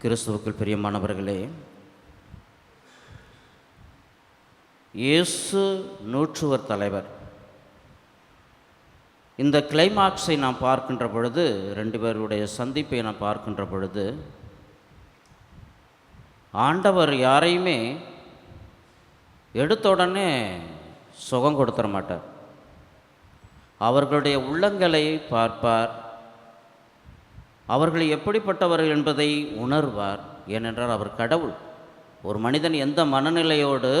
கிறிஸ்துவுக்குள் பிரியமானவர்களே இயேசு நூற்றுவர் தலைவர். இந்த கிளைமாக்ஸை நாம் பார்க்கின்ற பொழுது ரெண்டு பேருடைய சந்திப்பை நாம் பார்க்கின்ற பொழுது ஆண்டவர் யாரையுமே எடுத்த உடனே சுகம் கொடுத்துட மாட்டார். அவர்களுடைய உள்ளங்களை பார்ப்பார். அவர்கள் எப்படிப்பட்டவர்கள் என்பதை உணர்வார். ஏனென்றால் அவர் கடவுள். ஒரு மனிதன் எந்த மனநிலையோடு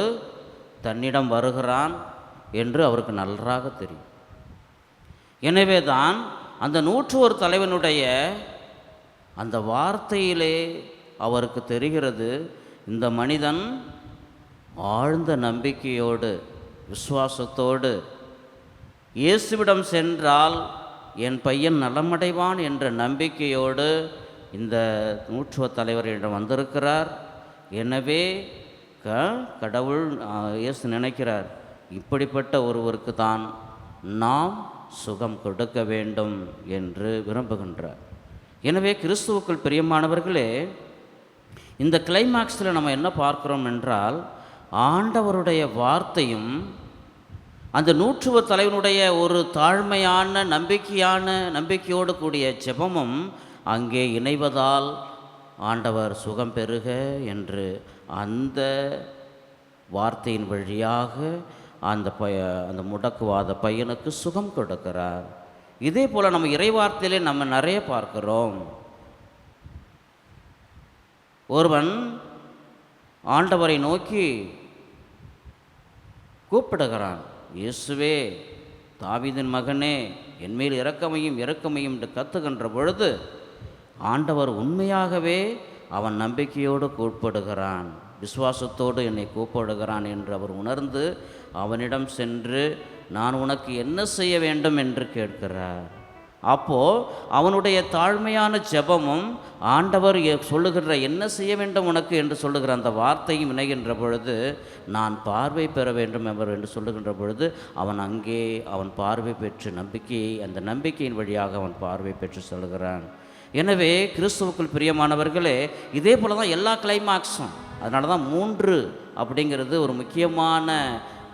தன்னிடம் வருகிறான் என்று அவருக்கு நன்றாக தெரியும். எனவே தான் அந்த நூற்று ஒரு தலைவனுடைய அந்த வார்த்தையிலே அவருக்கு தெரிகிறது இந்த மனிதன் ஆழ்ந்த நம்பிக்கையோடு விசுவாசத்தோடு இயேசுவிடம் சென்றால் என் பையன் நலமடைவான் என்ற நம்பிக்கையோடு இந்த நூற்றுவ தலைவரிடம் வந்திருக்கிறார். எனவே க கடவுள் இயேசு நினைக்கிறார் இப்படிப்பட்ட ஒருவருக்கு தான் நாம் சுகம் கொடுக்க வேண்டும் என்று விரும்புகின்றார். எனவே கிறிஸ்துவுக்குள் பிரியமானவர்களே இந்த கிளைமாக்ஸில் நம்ம என்ன பார்க்குறோம் என்றால் ஆண்டவருடைய வார்த்தையும் அந்த நூற்றுவ தலைவனுடைய ஒரு தாழ்மையான நம்பிக்கையான நம்பிக்கையோடு கூடிய ஜெபமும் அங்கே இணைவதால் ஆண்டவர் சுகம் பெறுக என்று அந்த வார்த்தையின் வழியாக அந்த பய அந்த முடக்குவாத பையனுக்கு சுகம் கொடுக்கிறார். இதே போல் நம்ம இறைவார்த்தையிலே நம்ம நிறைய பார்க்கிறோம். ஒருவன் ஆண்டவரை நோக்கி கூப்பிடுகிறான். இயேசுவே தாவிதின் மகனே என்மேல் இறக்கமையும் இறக்கமையும் என்று கத்துகின்ற பொழுது ஆண்டவர் உண்மையாகவே அவன் நம்பிக்கையோடு கூப்பிடுகிறான். விசுவாசத்தோடு என்னை கூப்பிடுகிறான் என்று அவர் உணர்ந்து அவனிடம் சென்று நான் உனக்கு என்ன செய்ய வேண்டும் என்று கேட்கிறார். அப்போது அவனுடைய தாழ்மையான ஜெபமும் ஆண்டவர் சொல்லுகின்ற என்ன செய்ய வேண்டும் உனக்கு என்று சொல்லுகிற அந்த வார்த்தையும் இணைகின்ற பொழுது நான் பார்வை பெற வேண்டும் என்பவர் என்று சொல்லுகின்ற பொழுது அவன் அங்கே அவன் பார்வை பெற்று நம்பிக்கையை அந்த நம்பிக்கையின் வழியாக அவன் பார்வை பெற்று சொல்கிறான். எனவே கிறிஸ்துவுக்குள் பிரியமானவர்களே இதே போல தான் எல்லா கிளைமாக்ஸும் அதனால தான் மூன்று அப்படிங்கிறது ஒரு முக்கியமான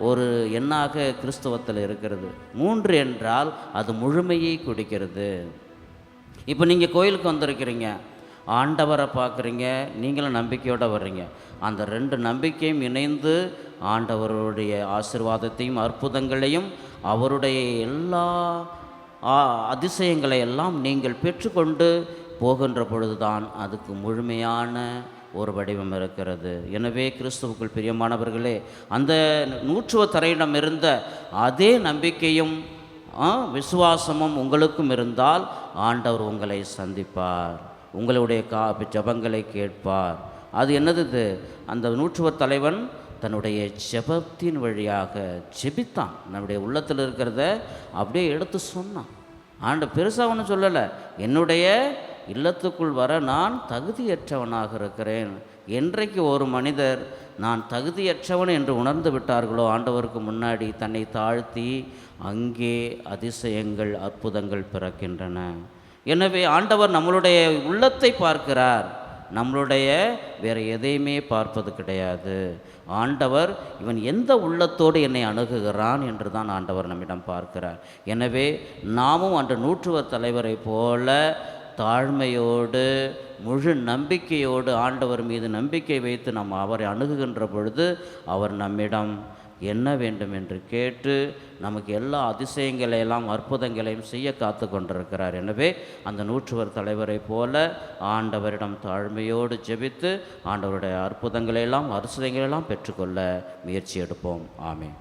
ஒரு எண்ணாக கிறிஸ்தவத்தில் இருக்கிறது. மூன்று என்றால் அது முழுமையை குடிக்கிறது. இப்போ நீங்கள் கோயிலுக்கு வந்திருக்கிறீங்க. ஆண்டவரை பார்க்குறீங்க நீங்களும் நம்பிக்கையோடு வர்றீங்க. அந்த ரெண்டு நம்பிக்கையும் இணைந்து ஆண்டவருடைய ஆசீர்வாதத்தையும் அற்புதங்களையும் அவருடைய எல்லா அதிசயங்களை எல்லாம் நீங்கள் பெற்றுக்கொண்டு போகின்ற பொழுதுதான் அதுக்கு முழுமையான ஒரு வடிவம் இருக்கிறது. எனவே கிறிஸ்துவுக்குள் பிரியமானவர்களே அந்த நூற்றுவ தரையிடம் இருந்த அதே நம்பிக்கையும் ஆ, விசுவாசமும் உங்களுக்கும் இருந்தால் ஆண்டவர் உங்களை சந்திப்பார். உங்களுடைய கா ஜபங்களை கேட்பார். அது என்னது? அந்த நூற்றுவ தலைவன் தன்னுடைய ஜெபத்தின் வழியாக ஜெபித்தான். நம்முடைய உள்ளத்தில் இருக்கிறத அப்படியே எடுத்து சொன்னான். ஆண்டு பெருசாக ஒன்றும் சொல்லலை. என்னுடைய இல்லத்துக்குள் வர நான் தகுதியற்றவனாக இருக்கிறேன். என்றைக்கு ஒரு மனிதர் நான் தகுதியற்றவன் என்று உணர்ந்து விட்டார்களோ ஆண்டவருக்கு முன்னாடி தன்னை தாழ்த்தி அங்கே அதிசயங்கள் அற்புதங்கள் பிறக்கின்றன. எனவே ஆண்டவர் நம்மளுடைய உள்ளத்தை பார்க்கிறார். நம்மளுடைய வேறு எதையுமே பார்ப்பது கிடையாது. ஆண்டவர் இவன் எந்த உள்ளத்தோடு என்னை அணுகுகிறான் என்று தான் ஆண்டவர் நம்மிடம் பார்க்கிறார். எனவே நாமும் அன்று நூற்றுவர் தலைவரை போல தாழ்மையோடு முழு நம்பிக்கையோடு ஆண்டவர் மீது நம்பிக்கை வைத்து நாம் அவரை அணுகுகின்ற பொழுது அவர் நம்மிடம் என்ன வேண்டும் என்று கேட்டு நமக்கு எல்லா அதிசயங்களையெல்லாம் அற்புதங்களையும் செய்ய காத்து கொண்டிருக்கிறார். எனவே அந்த நூற்றுவர் தலைவரை போல ஆண்டவரிடம் தாழ்மையோடு ஜெபித்து ஆண்டவருடைய அற்புதங்களையெல்லாம் எல்லாம் பெற்றுக்கொள்ள முயற்சி எடுப்போம். ஆமே